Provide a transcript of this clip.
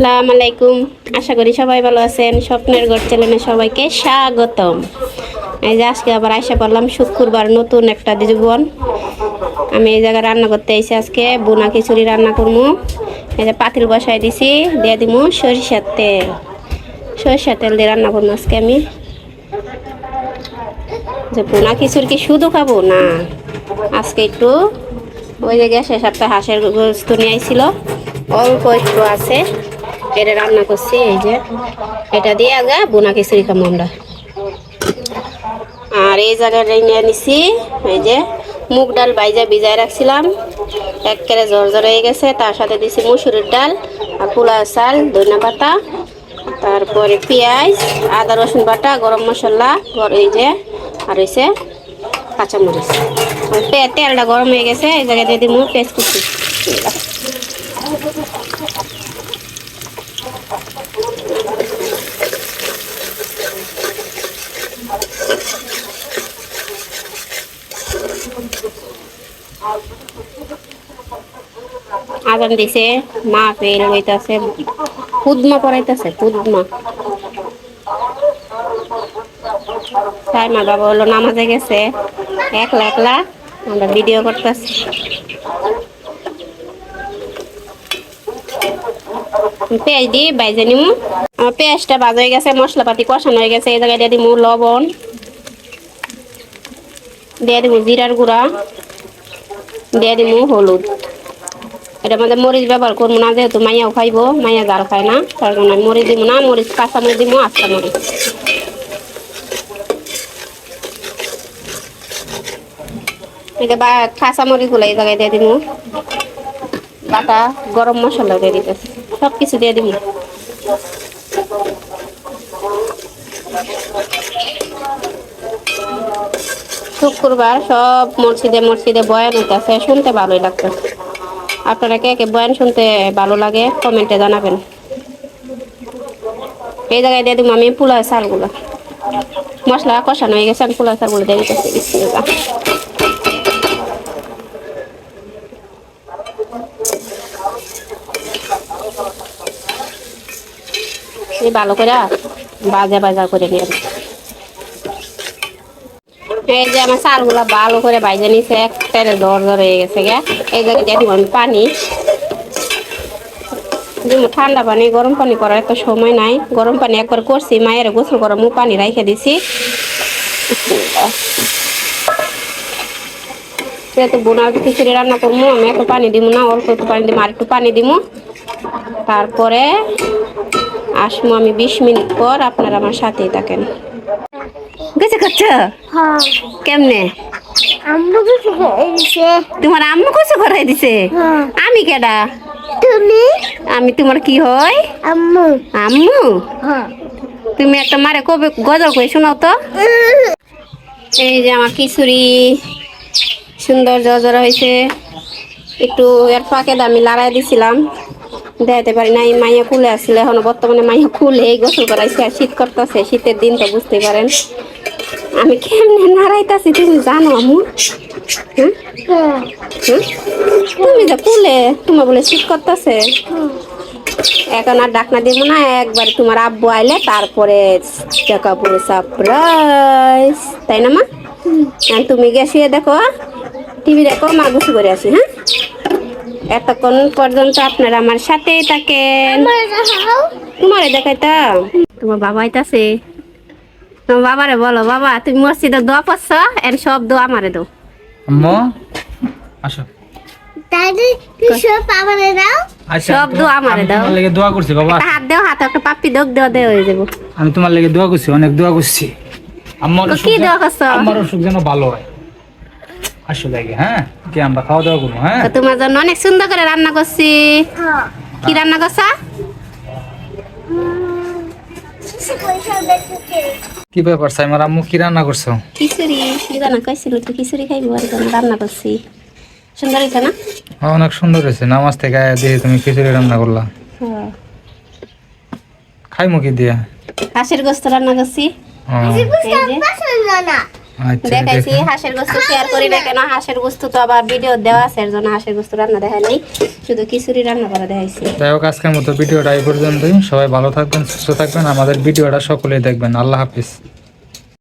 আসসালামু আলাইকুম। আশা করি সবাই ভালো আছেন। স্বপ্নের ঘর চ্যানেলে সবাইকে স্বাগতম। এই যে আজকে আবার আশা করলাম শুক্রবার নতুন একটা জীবন। আমি এই জায়গায় রান্না করতে এসে আজকে বোনা খিচুড়ি রান্না করব। এই যে পাতিল বসাই দিছি, দিয়ে দিব সরিষার তেল। সরিষার তেল দিয়ে রান্না করব আজকে আমি। যে বোনা খিচুড়ি কি শুধু খাব? না, আজকে একটু ওই যে গ্যাসের সাথে হাঁসের গোস্ত নিয়ে আইছিল। অল্প একটু আছে। এটা রান্না করছি, এই যে। এটা দিয়ে আগে বোনা খিচুড়ি খাব আমরা। আর এই জায়গায় নিয়ে নিছি, এই যে মুগ ডাল বাইজা ভিজায় রাখছিলাম। একেবারে জ্বর জ্বর হয়ে গেছে, তার সাথে দিছি মুসুরির ডাল আর পোলা চাল, ধনিয়া পাতা, তারপরে পেঁয়াজ, আদা রসুন বাটা, গরম মশলা এই যে, আর হয়েছে কাঁচামরিচ। তেলটা গরম হয়ে গেছে, এই জায়গায় দিয়ে দিব পেঁয়াজ কুচি আজান দিছে, মা ফেল হইতাছে, পুদমা পড়াইতেছে, পুদমা। তাই মা বাবা হলো নামাজে গেছে, একলা একলা আমরা ভিডিও করতেছি। পেঁয়াজ দিই বাইজে নিমু। পেঁয়াজটা বাজ হয়ে গেছে, মশলাপাতি কষানো হয়ে গেছে, এই জায়গায় দিয়ে দিমু লবণ। দিয়ে দিমু জিরার গুঁড়া। দিয়ে দিমু হলুদ। এটা মধ্যে মরিচ ব্যবহার করব না, যেহেতু মাইয়াও খাইবো, মাইয়া জাল খায় না, তার জন্য মরিচ দিব না, মরিচ, কাঁচা মরিচ দিব আস্তা মরিচ। এটা বা, কাঁচা মরিচগুলো এই জায়গায় দিয়ে দিব। বাটা, গরম মশলা দিয়ে দিতেছি সব কিছু দিয়ে দিব। শুক্রবার সব মসজিদে মসজিদে বয়ান হইতেছে, শুনতে ভালোই লাগতেছে। আপনারা কে কে বয়ান শুনতে ভালো লাগে, কমেন্টে জানাবেন। এই জায়গায় দিয়ে দিব আমি পোলাও চালগুলো। মশলা কষানো হয়ে গেছে, আমি পোলাও চালগুলো দিয়ে দিতেছি ভালো করে বাজা বাজা করে নিয়ে। এই যে আমার চালগুলো ভালো করে বাইজে নিছে, একটারে জ্বর জ্বর হয়ে গেছে গে। এই জায়গায় দিয়ে আমি পানি। দিব ঠান্ডা পানি, গরম পানি করার একটা সময় নাই। গরম পানি একবার করছি, মায়ের গোসল করার মু পানি রাইখে দিছি। যেহেতু বোনার খিচুড়ি রান্না করব, আমি একটু পানি দিব না, অল্প একটু পানি দিব আর একটু পানি দিব। তারপরে আসব আমি বিশ মিনিট পর, আপনারা আমার সাথেই থাকেন। করছ? হ্যাঁ। কেমনে? কিছু তোমার আম্মু কষ্ট করাই দিছে? হ্যাঁ। আমি কেডা? তুমি? আমি তোমার কি হয় আম্মু। আম্মু? হ্যাঁ। তুমি একটা মারে কবে গজল করে শোনাও তো। এই যে আমার খিচুড়ি। সুন্দর জজরা হয়েছে একটু এর ফাঁকে আমি লড়াই দিছিলাম। দেখাতে পারি না এই মাইয়া খুলে আসছিল। এখন বর্তমানে মাইয়া খুলে এই গোসল করাইছে আর শীত করতেছে। শীতের দিন তো বুঝতে পারেন। আমি কেমনে নাড়াইতাছি তুমি জানো আমু তুমি যে কুলে তোমার বলে শীত করতেছে? এখন আর ডাকনা দিব না একবার তোমার আব্বু আইলে তারপরে দেখাবো সারপ্রাইজ তাই না মা? তুমি শুয়ে দেখো টিভি দেখো মা গুছু করে আসি হ্যাঁ? এতক্ষণ পর্যন্ত আপনারা আমার সাথেই থাকেন। তোমারে দেখাইতাম। তোমার বাবা আইতাছে। তোমার বাবারে বলো বাবা তুমি মসজিদে দোয়া পড়ছ এর সব দোয়া আমারে দাও। আম্মু আসো। দাদি কিছু পাবারে দাও। আচ্ছা সব দোয়া আমারে দাও। তোমার লেগে দোয়া করছি বাবা। হাত দেও হাতে একটা পাপ্পি দোক দেওয়া দেওয়া হয়ে যাব। আমি তোমার লেগে দোয়া করছি অনেক দোয়া করছি। আমার কি দোয়া করছ? আমার অসুখ যেন ভালো হয়। আসো লাগে হ্যাঁ? কি আমরা খাওয়া দাওয়া করব হ্যাঁ? তোমার জন্য অনেক সুন্দর করে রান্না করছি। হ্যাঁ। কি রান্না করছা? কি ব্যাপার সাইমার আম্মু কি রান্না করছ? খিচুড়ি কি কইছিল তো খিচুড়ি খাইবো আর রান্না করছি। সুন্দর হয়েছে না? হ্যাঁ, অনেক সুন্দর হয়েছে। নামাজ থেকে আয়া দিয়ে তুমি খিচুড়ি রান্না করলা। খাইমু খাই মুখি দিয়া? হাঁসের গোস্ত রান্না করছি। আচ্ছা দেখাইছি হাঁসের গোস্ত শেয়ার করি না কেন? হাঁসের গোস্ত তো আবার ভিডিও দেওয়া আছে এর জন্য হাঁসের গোস্ত রান্না দেখাই নাই। শুধু খিচুড়ি রান্না করা দেখাইছি। যাই হোক আজকের মতো ভিডিওটা এই পর্যন্তই। সবাই ভালো থাকবেন সুস্থ থাকবেন। আমাদের ভিডিওটা সকলেই দেখবেন। আল্লাহ হাফিজ।